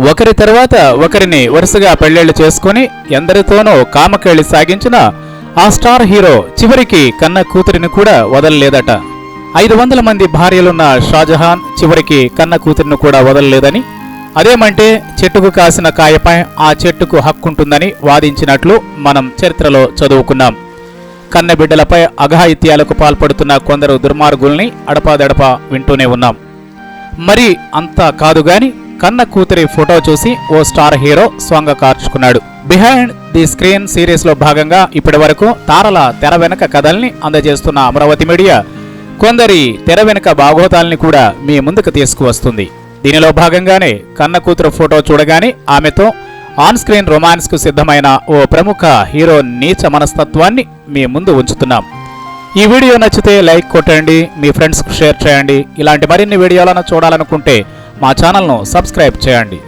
ఒకరి తర్వాత ఒకరిని వరుసగా పెళ్ళిళ్ళు చేసుకుని ఎందరితోనో కామకేళి సాగించిన ఆ స్టార్ హీరో చివరికి కన్న కూతురిని కూడా వదలలేదట. ఐదు వందల మంది భార్యలున్న షాజహాన్ చివరికి కన్న కూతురిని కూడా వదలలేదని అదేమంటే చెట్టుకు కాసిన కాయపై ఆ చెట్టుకు హక్కుంటుందని వాదించినట్లు మనం చరిత్రలో చదువుకున్నాం. కన్నబిడ్డలపై అఘాయిత్యాలకు పాల్పడుతున్న కొందరు దుర్మార్గుల్ని అడపాదడపా వింటూనే ఉన్నాం. మరి అంతా కాదు గాని కన్న కూతురి ఫోటో చూసి ఓ స్టార్ హీరో స్వంగ కార్చుకున్నాడు. బిహైండ్ ది స్క్రీన్ సిరీస్లో భాగంగా ఇప్పటి వరకు తారల తెర వెనక కథల్ని అందజేస్తున్న అమరావతి మీడియా కొందరి తెర వెనుక భాగోతాల్ని కూడా మీ ముందుకు తీసుకువస్తుంది. దీనిలో భాగంగానే కన్న కూతురు ఫోటో చూడగానే ఆమెతో ఆన్ స్క్రీన్ రొమాన్స్కు సిద్ధమైన ఓ ప్రముఖ హీరో నీచ మనస్తత్వాన్ని మీ ముందు ఉంచుతున్నాం. ఈ వీడియో నచ్చితే లైక్ కొట్టండి మీ ఫ్రెండ్స్కు షేర్ చేయండి. ఇలాంటి మరిన్ని వీడియోలను చూడాలనుకుంటే మా ఛానల్ను సబ్స్క్రైబ్ చేయండి.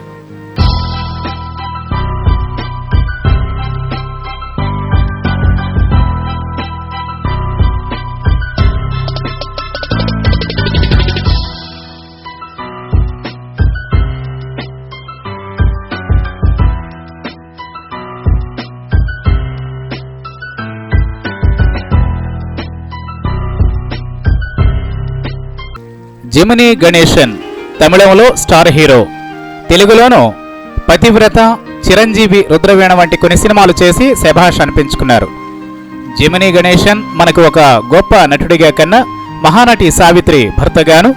జెమినీ గణేశన్ తమిళంలో స్టార్ హీరో. తెలుగులోనూ పతివ్రత చిరంజీవి రుద్రవీణ వంటి కొన్ని సినిమాలు చేసి శభాష్ అనిపించుకున్నారు. జమినీ గణేశన్ మనకు ఒక గొప్ప నటుడిగా కన్నా మహానటి సావిత్రి భర్తగాను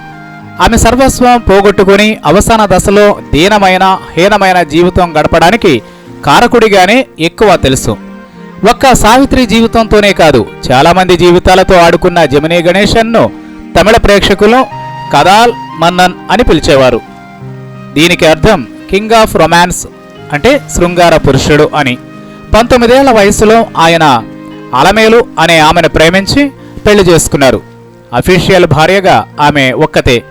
ఆమె సర్వస్వం పోగొట్టుకుని అవసాన దశలో దీనమైన హీనమైన జీవితం గడపడానికి కారకుడిగానే ఎక్కువ తెలుసు. ఒక్క సావిత్రి జీవితంతోనే కాదు చాలామంది జీవితాలతో ఆడుకున్న జమినీ గణేశన్ను తమిళ ప్రేక్షకులు కదాల్ మన్నన్ అని పిలిచేవారు. దీనికి అర్థం కింగ్ ఆఫ్ రొమాన్స్ అంటే శృంగార పురుషుడు అని. పంతొమ్మిదేళ్ళ వయసులో ఆయన అలమేలు అనే ఆమెను ప్రేమించి పెళ్ళి చేసుకున్నారు. అఫీషియల్ భార్యగా ఆమె ఒక్కతే.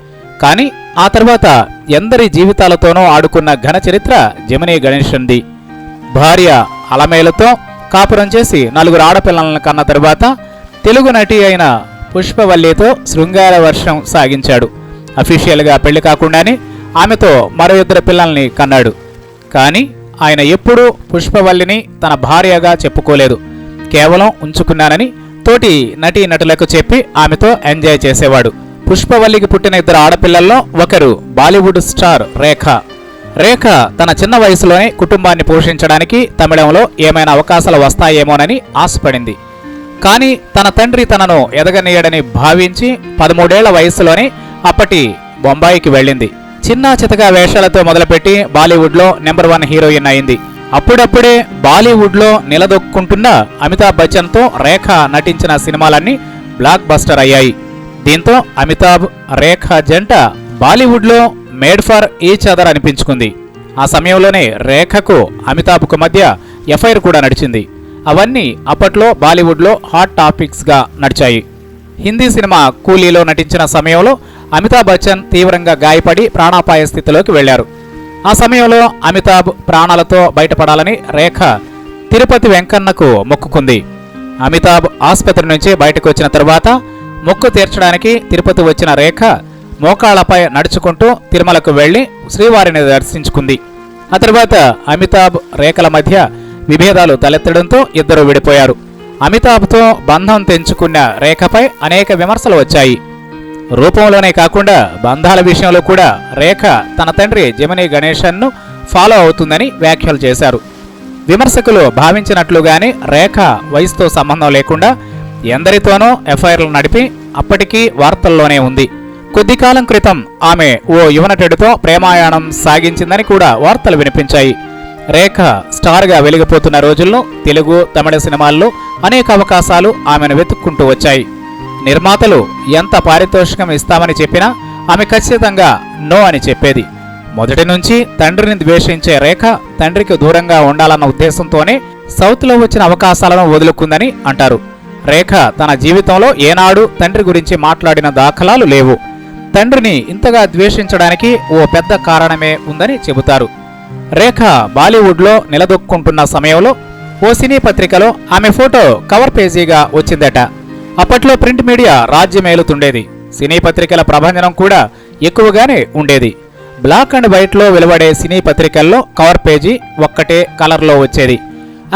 కానీ ఆ తర్వాత ఎందరి జీవితాలతోనో ఆడుకున్న ఘన చరిత్ర జమినీ గణేషన్ది భార్య అలమేలతో కాపురం చేసి నలుగురు ఆడపిల్లలను కన్న తర్వాత తెలుగు నటి అయిన పుష్పవల్లితో శృంగార వర్షం సాగించాడు. అఫీషియల్గా పెళ్ళి కాకుండానే ఆమెతో మరో ఇద్దరు పిల్లల్ని కన్నాడు. కానీ ఆయన ఎప్పుడూ పుష్పవల్లిని తన భార్యగా చెప్పుకోలేదు. కేవలం ఉంచుకున్నానని తోటి నటీ నటులకు చెప్పి ఆమెతో ఎంజాయ్ చేసేవాడు. పుష్పవల్లికి పుట్టిన ఇద్దరు ఆడపిల్లల్లో ఒకరు బాలీవుడ్ స్టార్ రేఖ. రేఖ తన చిన్న వయసులోనే కుటుంబాన్ని పోషించడానికి తమిళంలో ఏమైనా అవకాశాలు వస్తాయేమోనని ఆశపడింది. కానీ తన తండ్రి తనను ఎదగనీయడని భావించి పదమూడేళ్ళ వయసులోనే అప్పటి బొంబాయికి వెళ్ళింది. చిన్న చితగా వేషాలతో మొదలుపెట్టి బాలీవుడ్లో నెంబర్ వన్ హీరోయిన్ అయింది. అప్పుడప్పుడే బాలీవుడ్లో నిలదొక్కుంటున్న అమితాబ్ బచ్చన్తో రేఖ నటించిన సినిమాలన్నీ బ్లాక్ బస్టర్ అయ్యాయి. దీంతో అమితాబ్ రేఖ జంట బాలీవుడ్లో మేడ్ ఫర్ ఈచ్ అదర్ అనిపించుకుంది. ఆ సమయంలోనే రేఖకు అమితాబ్కు మధ్య ఎఫ్ఐఆర్ కూడా నడిచింది. అవన్నీ అప్పట్లో బాలీవుడ్లో హాట్ టాపిక్స్గా నడిచాయి. హిందీ సినిమా కూలీలో నటించిన సమయంలో అమితాబ్ బచ్చన్ తీవ్రంగా గాయపడి ప్రాణాపాయ స్థితిలోకి వెళ్ళారు ఆ సమయంలో అమితాబ్ ప్రాణాలతో బయటపడాలని రేఖ తిరుపతి వెంకన్నకు మొక్కుకుంది. అమితాబ్ ఆసుపత్రి నుంచి బయటకు వచ్చిన తరువాత మొక్కు తీర్చడానికి తిరుపతి వచ్చిన రేఖ మోకాళ్ళపై నడుచుకుంటూ తిరుమలకు వెళ్ళి శ్రీవారిని దర్శించుకుంది. ఆ తర్వాత అమితాబ్ రేఖల మధ్య విభేదాలు తలెత్తడంతో ఇద్దరు విడిపోయారు. అమితాబ్తో బంధం తెంచుకున్న రేఖపై అనేక విమర్శలు వచ్చాయి. రూపంలోనే కాకుండా బంధాల విషయంలో కూడా రేఖ తన తండ్రి జమిని గణేశన్ను ఫాలో అవుతుందని వ్యాఖ్యలు చేశారు. విమర్శకులు భావించినట్లుగానే రేఖ వయసుతో సంబంధం లేకుండా ఎందరితోనో ఎఫ్ఐఆర్లు నడిపి అప్పటికీ వార్తల్లోనే ఉంది. కొద్ది కాలం క్రితం ఆమె ఓ యువనటుడితో ప్రేమాయాణం సాగించిందని కూడా వార్తలు వినిపించాయి. రేఖ స్టార్గా వెలిగిపోతున్న రోజుల్లో తెలుగు తమిళ సినిమాల్లో అనేక అవకాశాలు ఆమెను వెతుక్కుంటూ వచ్చాయి. నిర్మాతలు ఎంత పారితోషికం ఇస్తామని చెప్పినా ఆమె ఖచ్చితంగా నో అని చెప్పేది. మొదటి నుంచి తండ్రిని ద్వేషించే రేఖ తండ్రికి దూరంగా ఉండాలన్న ఉద్దేశంతోనే సౌత్లో వచ్చిన అవకాశాలను వదులుకుందని అంటారు. రేఖ తన జీవితంలో ఏనాడు తండ్రి గురించి మాట్లాడిన దాఖలాలు లేవు. తండ్రిని ఇంతగా ద్వేషించడానికి ఓ పెద్ద కారణమే ఉందని చెబుతారు. రేఖ బాలీవుడ్లో నిలదొక్కుంటున్న సమయంలో ఓ సినీ పత్రికలో ఆమె ఫోటో కవర్ పేజీగా వచ్చిందట. అప్పట్లో ప్రింట్ మీడియా రాజ్యమేలుతుండేది సినీ పత్రికల ప్రభంజనం కూడా ఎక్కువగానే ఉండేది. బ్లాక్ అండ్ వైట్లో వెలువడే సినీ పత్రికల్లో కవర్ పేజీ ఒక్కటే కలర్లో వచ్చేది.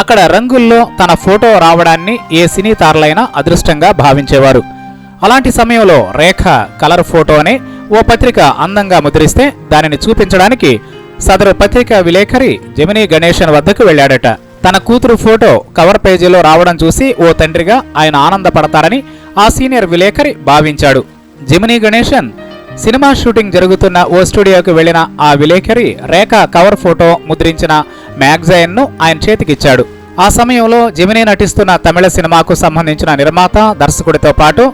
అక్కడ రంగుల్లో తన ఫోటో రావడాన్ని ఏ సినీ తారలైనా అదృష్టంగా భావించేవారు. అలాంటి సమయంలో రేఖ కలర్ ఫోటోనే ఓ పత్రిక అందంగా ముద్రిస్తే దానిని చూపించడానికి సదరు పత్రిక విలేకరి జమినీ గణేశన్ వద్దకు వెళ్ళాడట. తన కూతురు ఫోటో కవర్ పేజీలో రావడం చూసి ఓ తండ్రిగా ఆయన ఆనందపడతారని ఆ సీనియర్ విలేకరి భావించాడు. జమినీ గణేశన్ సినిమా షూటింగ్ జరుగుతున్న ఓ స్టూడియోకి వెళ్ళిన ఆ విలేకరి రేఖ కవర్ ఫోటో ముద్రించిన మ్యాగజైన్ను ఆయన చేతికిచ్చాడు. ఆ సమయంలో జమినీ నటిస్తున్న తమిళ సినిమాకు సంబంధించిన నిర్మాత దర్శకుడితో పాటు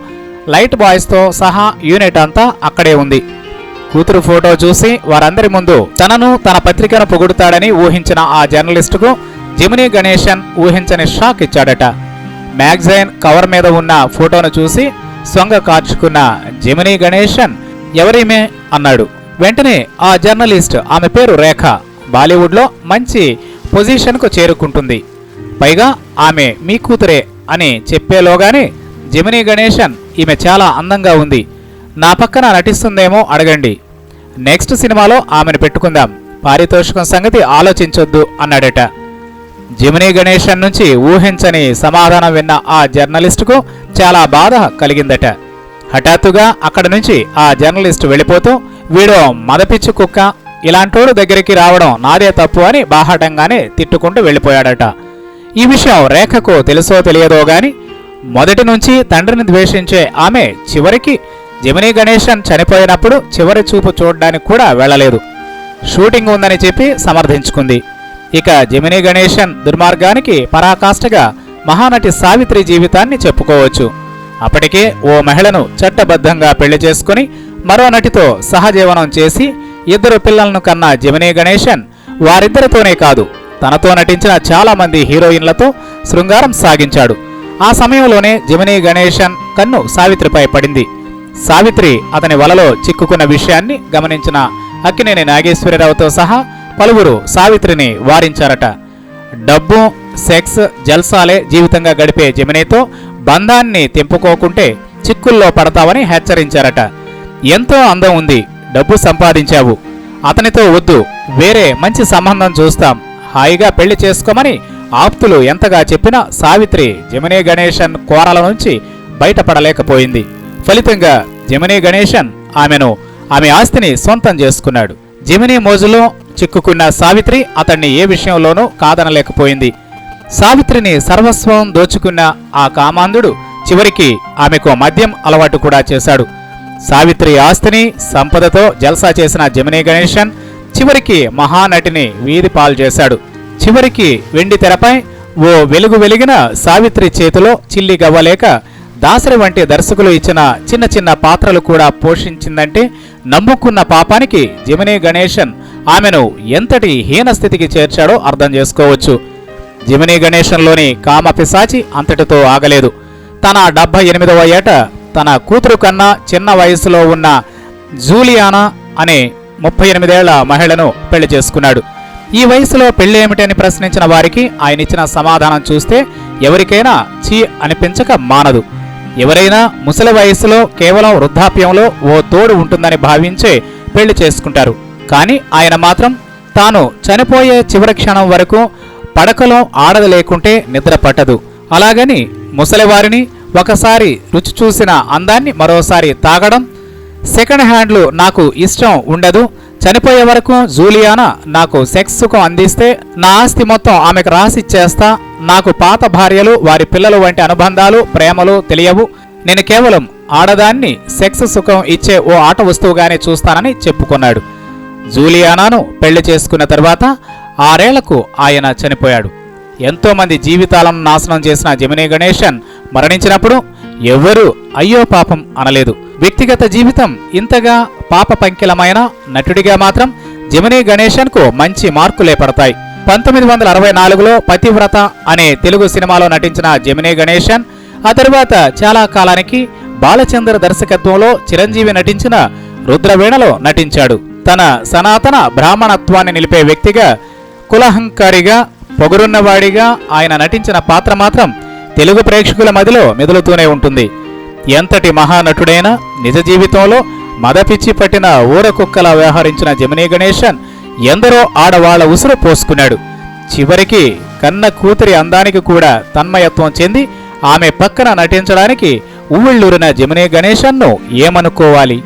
లైట్ బాయ్స్తో సహా యూనిట్ అంతా అక్కడే ఉంది. కూతురు ఫోటో చూసి వారందరి ముందు తనను తన పత్రికను పొగుడుతాడని ఊహించిన ఆ జర్నలిస్టుకు జమినీ గణేశన్ ఊహించని షాక్ ఇచ్చాడట. మ్యాగజైన్ కవర్ మీద ఉన్న ఫోటోను చూసి సొంగ కార్చుకున్న జమినీ గణేశన్ ఎవరిమే? అన్నాడు. వెంటనే ఆ జర్నలిస్ట్ ఆమె పేరు రేఖ బాలీవుడ్లో మంచి పొజిషన్కు చేరుకుంటుంది. పైగా ఆమె మీ కూతురే అని చెప్పేలోగానే జమినీ గణేశన్ ఈమె చాలా అందంగా ఉంది. నా పక్కన నటిస్తుందేమో అడగండి. నెక్స్ట్ సినిమాలో ఆమెను పెట్టుకుందాం. పారితోషికం సంగతి ఆలోచించొద్దు అన్నాడట. జిమినీ గణేశన్ నుంచి ఊహించని సమాధానం విన్న ఆ జర్నలిస్టుకు చాలా బాధ కలిగిందట. హఠాత్తుగా అక్కడి నుంచి ఆ జర్నలిస్ట్ వెళ్ళిపోతూ వీడో మదపిచ్చు కుక్క. ఇలాంటోడు దగ్గరికి రావడం నాదే తప్పు అని బాహాటంగానే తిట్టుకుంటూ వెళ్ళిపోయాడట. ఈ విషయం రేఖకు తెలుసో తెలియదో గాని మొదటి నుంచి తండ్రిని ద్వేషించే ఆమె చివరికి జమినీ గణేశన్ చనిపోయినప్పుడు చివరి చూపు చూడడానికి కూడా వెళ్ళలేదు. షూటింగ్ ఉందని చెప్పి సమర్థించుకుంది. ఇక జమినీ గణేశన్ దుర్మార్గానికి పరాకాష్ఠగా మహానటి సావిత్రి జీవితాన్ని చెప్పుకోవచ్చు. అప్పటికే ఓ మహిళను చట్టబద్ధంగా పెళ్ళి చేసుకుని మరో నటితో సహజీవనం చేసి ఇద్దరు పిల్లలను కన్న జమినీ గణేశన్ వారిద్దరితోనే కాదు తనతో నటించిన చాలా మంది హీరోయిన్లతో శృంగారం సాగించాడు. ఆ సమయంలోనే జమినీ గణేశన్ కన్ను సావిత్రిపై పడింది. సావిత్రి అతని వలలో చిక్కుకున్న విషయాన్ని గమనించిన అక్కినేని నాగేశ్వరరావుతో సహా పలువురు సావిత్రిని వారించారట. డబ్బు సెక్స్ జల్సాలే జీవితంగా గడిపే జమినీతో బంధాన్ని తెంపుకోకుంటే చిక్కుల్లో పడతావని హెచ్చరించారట. ఎంతో అందం ఉంది డబ్బు సంపాదించావు. అతనితో వద్దు వేరే మంచి సంబంధం చూస్తాం. హాయిగా పెళ్ళి చేసుకోమని ఆప్తులు ఎంతగా చెప్పినా సావిత్రి జమినీ గణేశన్ కోరల నుంచి బయటపడలేకపోయింది. ఫలితంగా జమినీ గణేశన్ ఆమెను ఆమె ఆస్తిని సొంతం చేసుకున్నాడు. జమినీ మోజులో చిక్కుకున్న సావిత్రి అతన్ని ఏ విషయంలోనూ కాదనలేకపోయింది. సావిత్రిని సర్వస్వం దోచుకున్న ఆ కామాంధుడు చివరికి ఆమెకు మద్యం అలవాటు కూడా చేశాడు. సావిత్రి ఆస్తిని సంపదతో జల్సా చేసిన జమినీ గణేశన్ చివరికి మహానటిని వీధి పాలు చేశాడు. చివరికి వెండి తెరపై ఓ వెలుగు వెలిగిన సావిత్రి చేతిలో చిల్లి గవ్వలేక దాసరి వంటి దర్శకులు ఇచ్చిన చిన్న చిన్న పాత్రలు కూడా పోషించిందంటే నమ్ముకున్న పాపానికి జమినీ గణేశన్ ఆమెను ఎంతటి హీన స్థితికి చేర్చాడో అర్థం చేసుకోవచ్చు. జమినీ గణేశంలోని కామ పిశాచి అంతటితో ఆగలేదు. తన డెబ్బై ఎనిమిదవ ఏట తన కూతురు కన్నా చిన్న వయసులో ఉన్న జూలియానా అనే ముప్పై ఎనిమిదేళ్ళ మహిళను పెళ్ళి చేసుకున్నాడు. ఈ వయసులో పెళ్ళి ఏమిటని ప్రశ్నించిన వారికి ఆయన ఇచ్చిన సమాధానం చూస్తే ఎవరికైనా చీ అనిపించక మానదు. ఎవరైనా ముసలి వయసులో కేవలం వృద్ధాప్యంలో ఓ తోడు ఉంటుందని భావించే పెళ్ళి చేసుకుంటారు. కానీ ఆయన మాత్రం తాను చనిపోయే చివరి క్షణం వరకు పడకలో ఆడది లేకుంటే నిద్ర పట్టదు. అలాగని ముసలివారిని ఒకసారి రుచి చూసిన అందాన్ని మరోసారి తాగడం సెకండ్ హ్యాండ్లు నాకు ఇష్టం ఉండదు. చనిపోయే వరకు జూలియానా నాకు సెక్స్ సుఖం అందిస్తే నా ఆస్తి మొత్తం ఆమెకు రాసిచ్చేస్తా నాకు పాత భార్యలు వారి పిల్లలు వంటి అనుబంధాలు ప్రేమలు తెలియవు. నేను కేవలం ఆడదాన్ని సెక్స్ సుఖం ఇచ్చే ఓ ఆట వస్తువుగానే చూస్తానని చెప్పుకున్నాడు. జూలియానాను పెళ్ళి చేసుకున్న తర్వాత ఆరేళ్ళకు ఆయన చనిపోయాడు. ఎంతో మంది జీవితాలను నాశనం చేసిన జమినీ గణేశన్ మరణించినప్పుడు ఎవ్వరూ అయ్యో పాపం అనలేదు. వ్యక్తిగత జీవితం ఇంతగా పాప పంకిలమైన నటుడిగా మాత్రం జమినీ గణేశన్కు మంచి మార్కులే పడతాయి పంతొమ్మిది వందల అరవై నాలుగులో పతివ్రత అనే తెలుగు సినిమాలో నటించిన జమినీ గణేశన్ ఆ తరువాత చాలా కాలానికి బాలచంద్ర దర్శకత్వంలో చిరంజీవి నటించిన రుద్రవీణలో నటించాడు. తన సనాతన బ్రాహ్మణత్వాన్ని నిలిపే వ్యక్తిగా కులహంకారిగా పొగరున్నవాడిగా ఆయన నటించిన పాత్ర మాత్రం తెలుగు ప్రేక్షకుల మదిలో మెదులుతూనే ఉంటుంది. ఎంతటి మహానటుడైనా నిజ జీవితంలో మదపిచ్చి పట్టిన ఊర కుక్కలా వ్యవహరించిన జమినీ గణేశన్ ఎందరో ఆడవాళ్ళ ఉసురు పోసుకున్నాడు. చివరికి కన్న కూతురి అందానికి కూడా తన్మయత్వం చెంది ఆమె పక్కన నటించడానికి ఊళ్ళూరిన జమినీ గణేశన్ను ఏమనుకోవాలి?